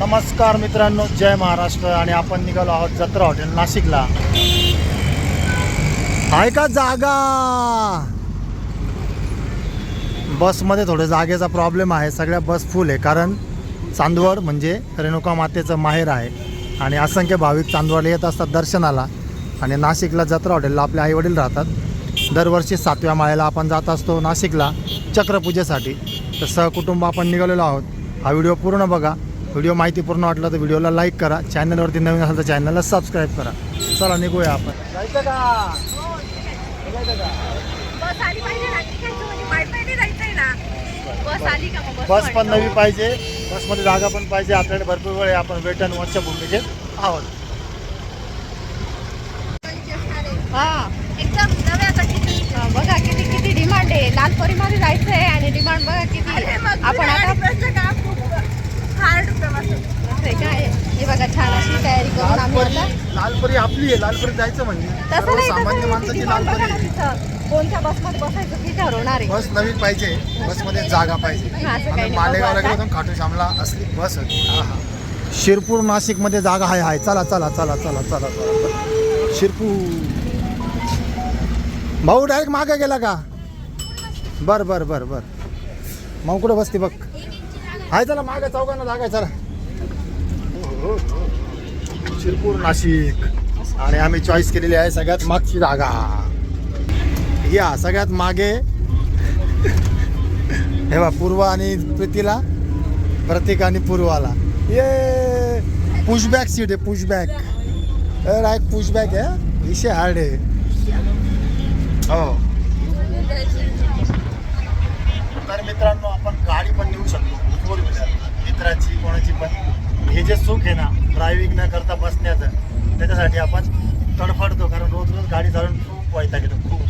नमस्कार मित्रांनो जय महाराष्ट्र आणि आपण निघालो आहोत जत्रा हॉटेल नाशिकला. आहे का जागा? बसमध्ये थोडं जागेचा प्रॉब्लेम आहे. सगळ्या बस फुल आहे. कारण चांदवड म्हणजे रेणुका मातेचं माहेर आहे. आणि असंख्य भाविक चांदवडला येत असतात दर्शनाला. आणि नाशिकला जत्रा हॉटेलला आपले आईवडील राहतात. दरवर्षी सातव्या माळ्याला आपण जात असतो नाशिकला चक्रपूजेसाठी. तर सहकुटुंब आपण निघालेलो आहोत. हा व्हिडिओ पूर्ण बघा. व्हिडिओ माहिती पूर्ण वाटलं तर व्हिडिओला लाईक करा. चॅनलवरती नवीन असेल तर चॅनलला सबस्क्राईब करा. चला निघूया आपण. जायचं का? बस आली पाहिजे ना निघायचं म्हणजे बस आली का मग? बस पण नवी पाहिजे. बसमध्ये जागा पण पाहिजे. आपल्याकडे भरपूर वेळ आहे. आपण वेट अँड वॉचच्या भूमिकेत आहोत. हा एकदम नव्या कंडिशन बघा किती किती डिमांड आहे. लालपरीमध्ये जायचं आहे आणि डिमांड बघा किती. आपण आता हार्ड प्रवास आहे काय हे बघा छान अशी तयारी करून आम्ही लालपरी आता लालपरी आपली आहे लालपरी जायचं म्हणजे. तसं नाही सामान्य तसं माणसाची डिमांड बघा लालपरी तिथं. कोणत्या बसमध्ये बसायचं तिच्यावर होणार आहे. बस नवीन पाहिजे बसमध्ये जागा पाहिजे. हा, असं काही आम्ही नाही. मालेगावला बघू गेलो होतो खाटू श्यामला असली बस होती हा हा. शिरपूर नाशिकमध्ये जागा आहे आहे चला चला चला चला चला चला. शिरपूर. भाऊ डायरेक्ट मागे गेला का? बर बर बर बर. मग कुठं बसते बघ. आहे चला मागे चौघांना जागा आहे चला. शिरपूर नाशिक. आणि आम्ही चॉईस केलेली आहे सगळ्यात मागची जागा. या सगळ्यात मागे. हे बा पूर्व आणि प्रीतीला प्रतीक आणि पूर्वाला. ये पुशबॅक सीट आहे पुशबॅक राईट पुशबॅक आहे विषय हार्ड आहे. हो. तर मित्रांनो आपण गाडी पण नेऊ शकतो. फोर व्हीलर मित्राची कोणाची पण. हे जे सुख आहे ना ड्रायव्हिंग न करता बसण्याचं त्याच्यासाठी आपण तडफडतो. कारण रोज रोज गाडी चालवून खूप वैताग येतो खूप.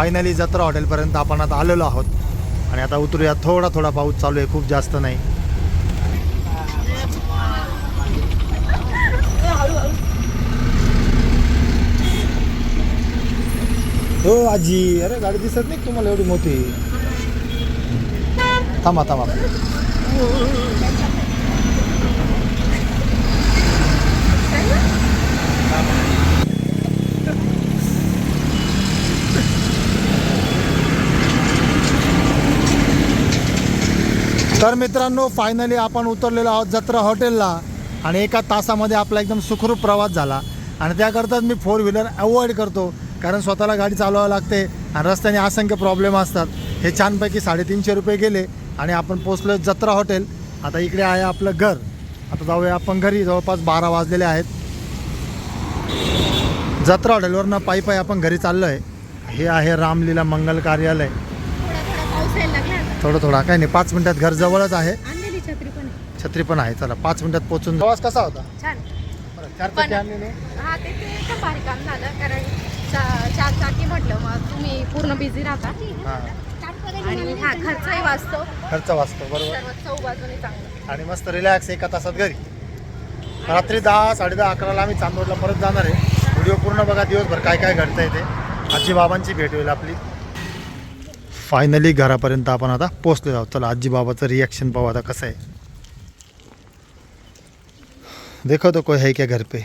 फायनली जत्रा हॉटेलपर्यंत आपण आता आलेलो आहोत. आणि आता उतरूया. थोडा थोडा पाऊस चालू आहे. खूप जास्त नाही. हो आजी. अरे गाडी दिसत नाही तुम्हाला एवढी मोठी? थांबा थांबा. तर मित्रांनो फायनली आपण उतरलेलो आहोत जत्रा हॉटेलला. आणि एका तासामध्ये आपला एकदम सुखरूप प्रवास झाला. आणि त्याकरताच मी फोर व्हीलर अवॉइड करतो. कारण स्वतःला गाडी चालवावं लागते आणि रस्त्याने असंख्य प्रॉब्लेम असतात. हे छानपैकी साडेतीनशे रुपये गेले आणि आपण पोचलो जत्रा हॉटेल. आता इकडे आहे आपलं घर. आता जाऊया आपण घरी. जवळपास बारा वाजलेले आहेत. जत्रा हॉटेलवरनं पायी पायी आपण घरी चाललो आहे हे आहे रामलीला मंगल कार्यालय थोडा थोडा पाऊस यायला लागला आता थोडं थोडा. काही नाही पाच मिनिटात घर जवळच आहे. आणलेली छत्री पण आहे. छत्री पण आहे चला पाच मिनिटात पोहोचून प्रवास कसा होता? छान. चार पण- चाकी आणलेले हा ते ते एकदम भारी काम झालं कारण चा- चार चाकी म्हटलं मग तुम्ही पूर्ण बिझी राहता. हा. आणि हा खर्चही वाचतो. खर्च वाचतो बरोबर. सर्व चौ बाजूने चांगलं. आणि मस्त रिलॅक्स एका तासात घरी. रात्री दहा साडे दहा अकराला आम्ही चांदोडला परत जाणार आहे. व्हिडिओ पूर्ण बघा दिवसभर काय काय घडतं ते. आजी बाबांची भेट होईल आपली. फायनली घरापर्यंत आपण आता पोचलो आहोत. चला आजी बाबाचं रिॲक्शन पाहू आता कसं आहे. देखो तो कोई है क्या घर पे?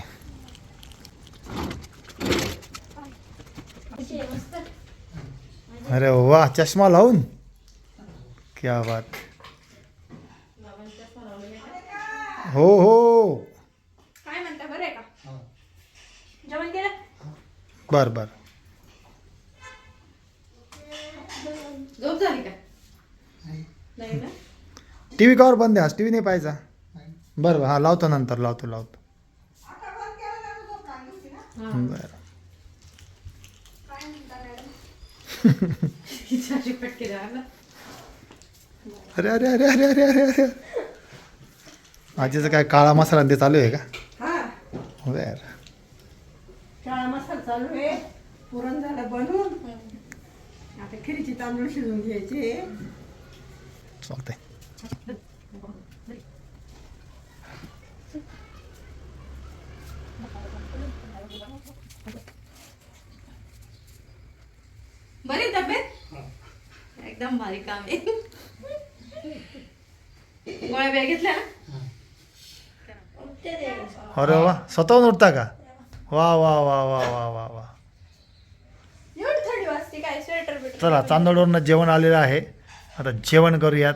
अरे वाह चष्मा लावून? क्या बात. हो हो. बरं बर. टी व्ही कवर बंद आहे टी व्ही नाही पाहायचा. बरं बरं हा लावतो नंतर लावतो लावतो. बरं. अरे अरे अरे अरे अरे अरे अरे. आजीचं काय काळा मसाला ते चालू आहे का? हा. बर. काळा मसाला चालू आहे. पुरण झालं बनवून आता खिरीचे तांदूळ शिजून घ्यायचे. चालतंय. बरी तब्येत? एकदम भारी काम आहे. गोळ्या बिळ्या घेतल्या ना? अरे वा स्वतःहून उठता का? वा वा वा वा वा वा वा. चला चांदोडवरनं जेवण आलेलं आहे. आता जेवण करूयात.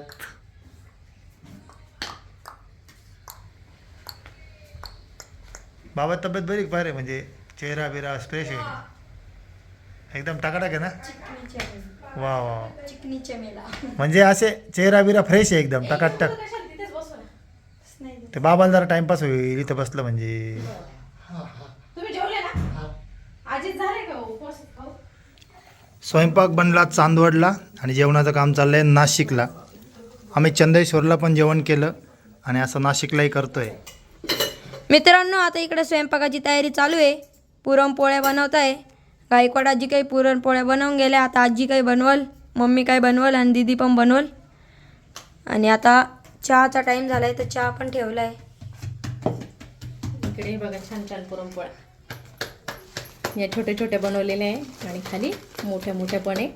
बाबा तब्येत बरी का? रे म्हणजे चेहरा बिरा फ्रेश आहे? एकदम टाकाटाक आहे ना? वा वा. म्हणजे असे चेहरा बिरा फ्रेश आहे एकदम टकाटक. ते बाबाला जरा टाइमपास होईल इथं बसलं म्हणजे. उपवास खाऊ? स्वयंपाक बनला चांदवडला आणि जेवणाचं काम चाललंय नाशिकला. आम्ही चंदेश्वरला पण जेवण केलं आणि असं नाशिकलाही करतोय. मित्रांनो आता इकडे स्वयंपाकाची तयारी चालू आहे. पुरणपोळ्या बनवत आहे गायकवाड आजी काही पुरणपोळ्या बनवून गेल्या. आता आजी काही बनवल मम्मी काय बनवल आणि दीदी पण बनवल. आणि आता चहाचा टाईम झाला आहे तर चहा पण ठेवला आहे इकडे बघा छान छान पुरणपोळ्या या छोटे छोटे बनवलेले आहे. आणि खाली मोठ्या मोठ्या पण आहे.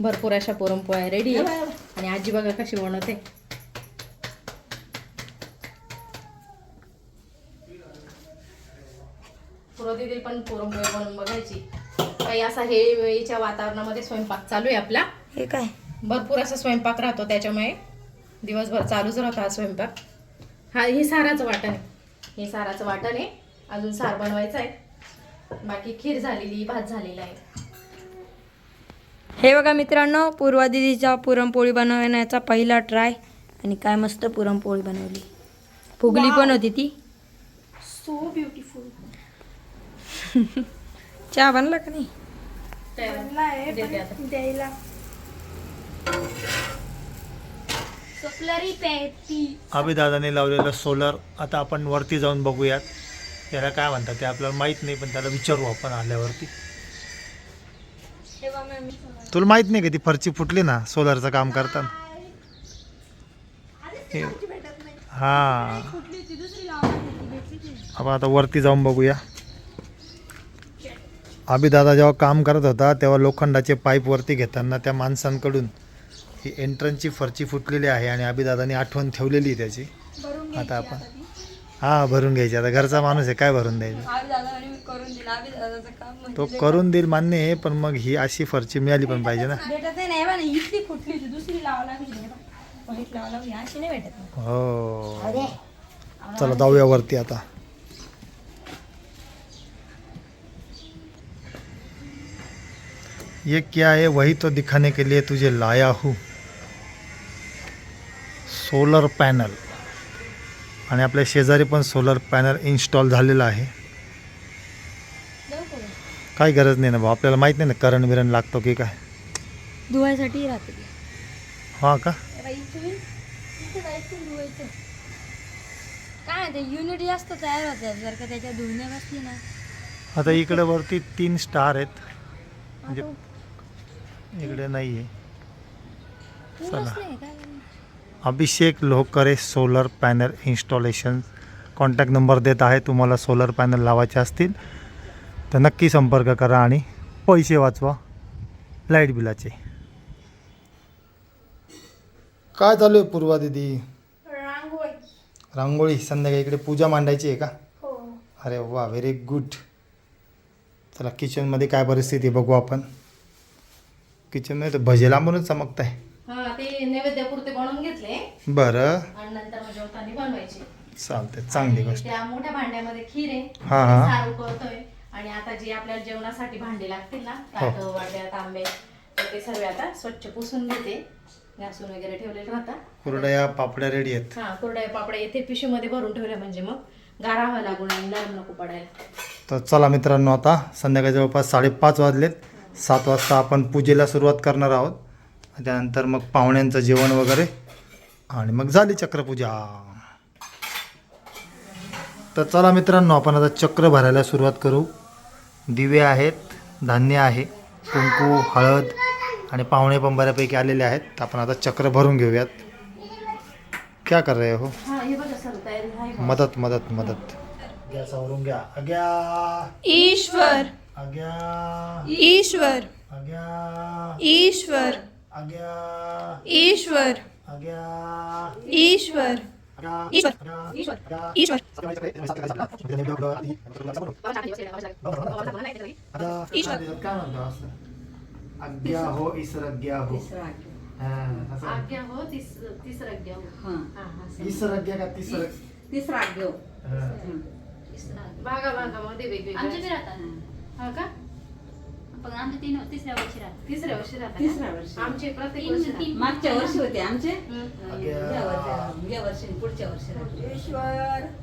भरपूर अशा पुरणपोळ्या रेडी आहे आणि आजी बघा कशी बनवते. पुरोदीदी पण पुरणपोळी बनवून बघायची. काही असा हे वेळीच्या वातावरणामध्ये स्वयंपाक चालू आहे आपला. हे काय? भरपूर असा स्वयंपाक राहतो त्याच्यामुळे. दिवसभर चालूच राहतो हा स्वयंपाक. हा हे साराचं वाटण आहे. हे साराचं वाटण आहे. अजून सार बनवायचं आहे. बाकी खीर झालेली भात झालेला आहे. हे बघा मित्रांनो पूर्वा दीदीचा पुरणपोळी बनवण्याचा पहिला ट्राय. आणि काय मस्त पुरणपोळी बनवली. फुगली पण होती ती. सो ब्युटिफुल चहा बनला का नाही? आता. अभिदादाने लावलेलं सोलर आता आपण वरती जाऊन बघूयात. याला काय म्हणतात ते आपल्याला माहीत नाही पण त्याला विचारू आपण आल्यावरती. तुला माहीत नाही का ती फरची फुटली ना सोलरचं काम करताना? हे- हा आपण आता वरती जाऊन बघूया. अभिदादा जेव्हा काम करत होता तेव्हा लोखंडाचे पाईप वरती घेताना त्या माणसांकडून ही एंट्रन्सची फरची फुटलेली आहे आणि अभिदादाने आठवण ठेवलेली आहे त्याची. आता आपण हा भरून घ्यायची. आता घरचा माणूस आहे काय भरून द्यायचं? काम तो करून देईल मान्य आहे पण मग ही अशी फरची मिळाली पण पाहिजे ना. हो चला जाऊया वरती आता. ये क्या है? वही तो दिखाने के लिए तुझे लाया हूँ। सोलर पॅनल आणि आपल्या शेजारी पण सोलर पॅनल इन्स्टॉल झालेलं आहे. काय गरज नाही ना भाऊ आपल्याला माहीत नाही ना करंट बिरण लागतो की काय. धुवायसाठी राहते. हा का? काय ते युनिट जास्त तयार होतात जर का त्याच्या धुण्या बसली ना. आता इकडे वरती तीन स्टार आहेत. म्हणजे इकडे नाही आहे चला. Abhishek Lohkare solar panel installation. Contact number देत आहे तुम्हाला सोलर पॅनल लावायचे असतील तर नक्की संपर्क करा आणि पैसे वाचवा लाइट बिलाचे. काय चालू आहे पूर्वा दिदी? रांगोळी. रांगोळी संध्याकाळी इकडे पूजा मांडायची आहे का? हो. अरे वा व्हेरी गुड चला किचनमध्ये काय परिस्थिती आहे बघू आपण. किचनमध्ये तर भजे लांबूनच चमकत आहे हा ते नैवेद्यापुरते बनवून घेतले. बरं. आणि नंतर मग जेवताना बनवायचे. चालते चांगली आणि गोष्ट. त्या मोठ्या भांड्यामध्ये खीर आहे हा, हा. सारू करतोय. आणि आता जी आपल्याला जेवणासाठी भांडी लागतील ना हो. ताट वाट्या तांबे तर ते सर्व आता स्वच्छ पुसून घेते. घासून वगैरे ठेवलेले राहतात कुरडया पापड्या रेडी आहेत. हा कुरड्या पापड्या येथे पिशवीमध्ये भरून ठेवल्या म्हणजे मग गारावा लागून आणि नरम नको पडायला. तर चला मित्रांनो आता संध्याकाळी जवळपास साडेपाच वाजलेत. सात वाजता आपण पूजेला सुरुवात करणार आहोत. त्यानंतर मग पाहुण्यांचं जेवण वगैरे आणि मग झाली चक्रपूजा. तर चला मित्रांनो आपण आता चक्र भरायला सुरुवात करू. दिवे आहेत धान्य आहे कुंकू हळद आणि पाहुणे पण बऱ्यापैकी आलेले आहेत. तर आपण आता चक्र भरून घेऊयात. क्या कर रहे हो? मदत मदत मदत. घ्या. अग्या! ईश्वर! ईश्वर। ईश्वर। ईश्वर। ईश्वर। ईश्वर। तीसरा हा का? पण आमचे तीन तिसऱ्या वर्षी राहतात. तिसऱ्या वर्षी राहतात तिसऱ्या का? वर्षी. आमचे प्रत्येक तीन- वर्षी तीन- मागच्या वर्षी होते आमचे? राहतात. अग्या. या वर्षी या वर्षी पुढच्या वर्षी ईश्वर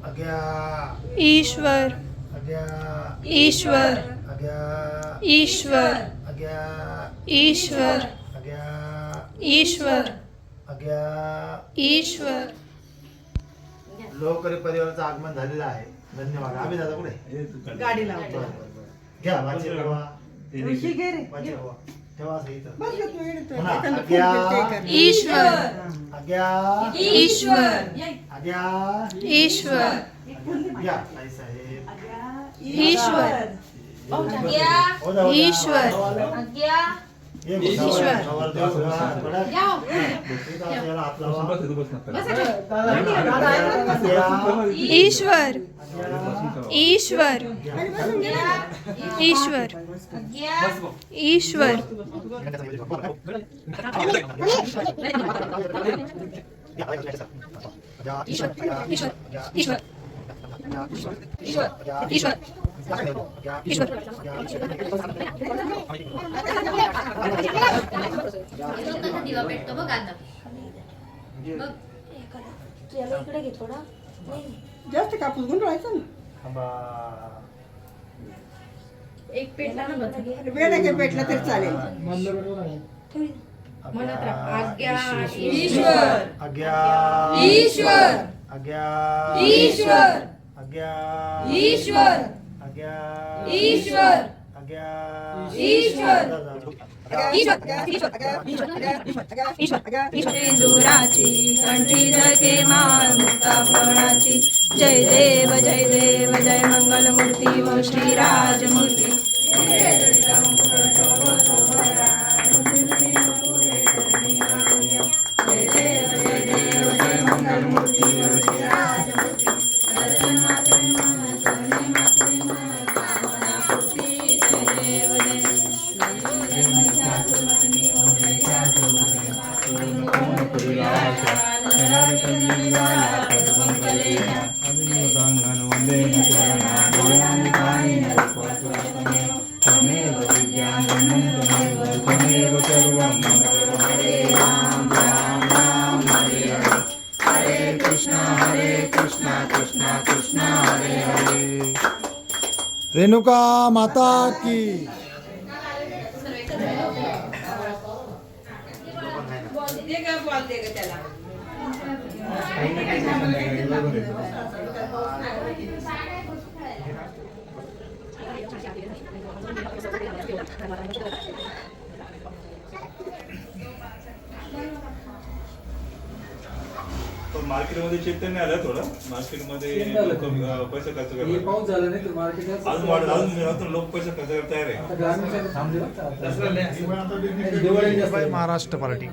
अग्या. ईश्वर. अग्या. ईश्वर. अग्या. ईश्वर. अग्या. ईश्वर. अग्या. ईश्वर. अग्या. ईश्वर. लोकरी परिवाराचं आगमन झालेलं आहे. धन्यवाद. आम्ही दादा कुठे? गाडी लावतो बरं, बरं, बरं. घ्या वाचे ठेवा. ऋषी घे रे. वाचे ठेवा. ठेवा असं इथं. बस घेत नाही येतो म्हणा, एखादं फोन आज्ञा. करते एखादं. ईश्वर. आज्ञा ईश्वर. आज्ञा ईश्वर. घ्या आई साहेब. ईश्वर. हो जाऊ द्या. ईश्वर. हो आज्ञा ईश्वर. ईश्वर. ईश्वर. ईश्वर. ईश्वर. ईश्वर. ईश्वर. ईश्वर. ईश्वर. दिवा पेटतो बघ आता बघ इकडे घे थोडा जास्त कापूस गुंडवायचा ना एक पेटला ना वेळ घे पेटला तरी चालेल म्हणत आज्ञा ईश्वर अग्या ईश्वर अग्या ईश्वर अग्या ईश्वर ईश्वर. कंठी जगे जय देव जय देव जय मंगलमूर्ती ओ श्रीराजमूर्ती रेणुका माता की. मार्केटमध्ये चैतन्य आलं थोडं. मार्केटमध्ये लोक अं, पैसे खर्च हे करतात पाऊस झाला नाही तर मार्केट अजून वाढ अजून अजून लोक पैसे खर्च करायला तयार आहे. आता ग्रामीण भागात थांबले बरं का आता. दिवाळी जास्त आहे. महाराष्ट्र पार्टी.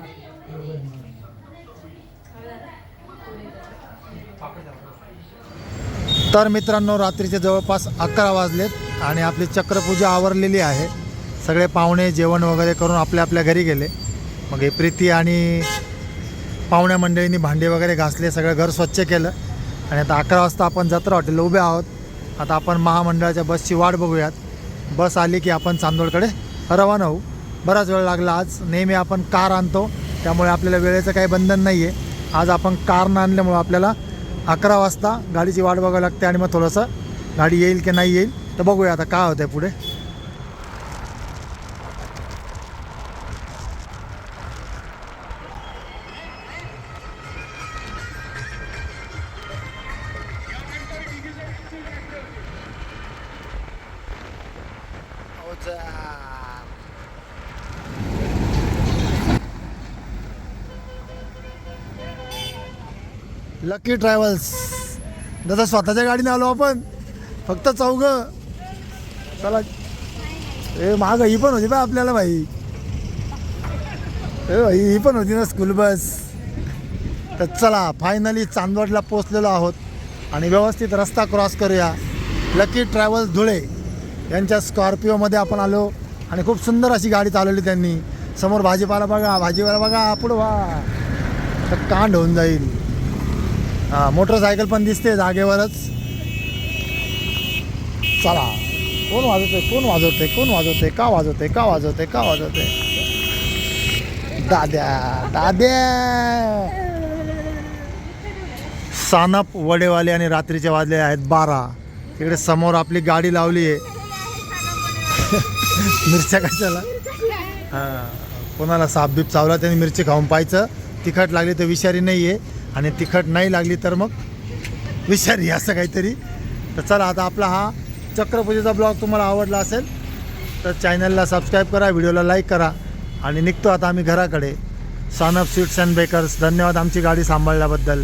तर मित्रांनो रात्रीचे जवळपास अकरा वाजलेत आणि आपली चक्रपूजा आवरलेली आहे. सगळे पाहुणे जेवण वगैरे करून आपल्या आपल्या घरी गेले. मग हे प्रीती आणि पाहुण्या मंडळींनी भांडे वगैरे घासले सगळं घर स्वच्छ केलं. आणि आता अकरा वाजता आपण जत्रा हॉटेलला उभे आहोत. आता आपण महामंडळाच्या बसची वाट बघूयात. बस आली की आपण चांदोडकडे रवाना होऊ. बराच वेळ लागला आज. नेहमी आपण कार आणतो. त्यामुळे आपल्याला वेळेचं काही बंधन नाही आहे आज आपण कारनं आणल्यामुळं आपल्याला अकरा वाजता गाडीची वाट बघावी लागते आणि मग थोडंसं गाडी येईल की नाही येईल तर बघूया आता काय होतं आहे पुढे. डेंजर लकी ट्रॅव्हल्स जसं स्वतःच्या गाडीने आलो आपण. फक्त चौघ. चला. ए माग ही पण होती बा आपल्याला भाई. ए भाई ही पण होती ना स्कूल बस तर चला फायनली चांदवडला पोचलेलो आहोत. आणि व्यवस्थित रस्ता क्रॉस करूया. Lucky travels Dhule. यांच्या स्कॉर्पिओमध्ये आपण आलो आणि खूप सुंदर अशी गाडी चालवली त्यांनी. समोर भाजीपाला बघा भाजीपाला बघा पुढं वा. तर कांड होऊन जाईल. हां मोटरसायकल पण दिसते जागेवरच. चला. कोण वाजवते कोण वाजवते कोण वाजवते का वाजवते का वाजवते का वाजवते दाद्या दाद्या. सानप वडेवाले आणि रात्रीचे वाजले आहेत बारा. तिकडे समोर आपली गाडी लावली आहे मिरच्या कशाला? हां. कोणाला साप बीप चावला त्याने मिरची खाऊन पाहायचं. तिखट लागली तर विषारी नाही आहे आणि तिखट नाही लागली तर मग विषारी असं काहीतरी. तर चला आता आपला हा चक्रपूजेचा ब्लॉग तुम्हाला आवडला असेल तर चॅनलला सबस्क्राईब करा व्हिडिओला लाईक करा. आणि निघतो आता आम्ही घराकडे. Son of sweets and bakers धन्यवाद आमची गाडी सांभाळल्याबद्दल.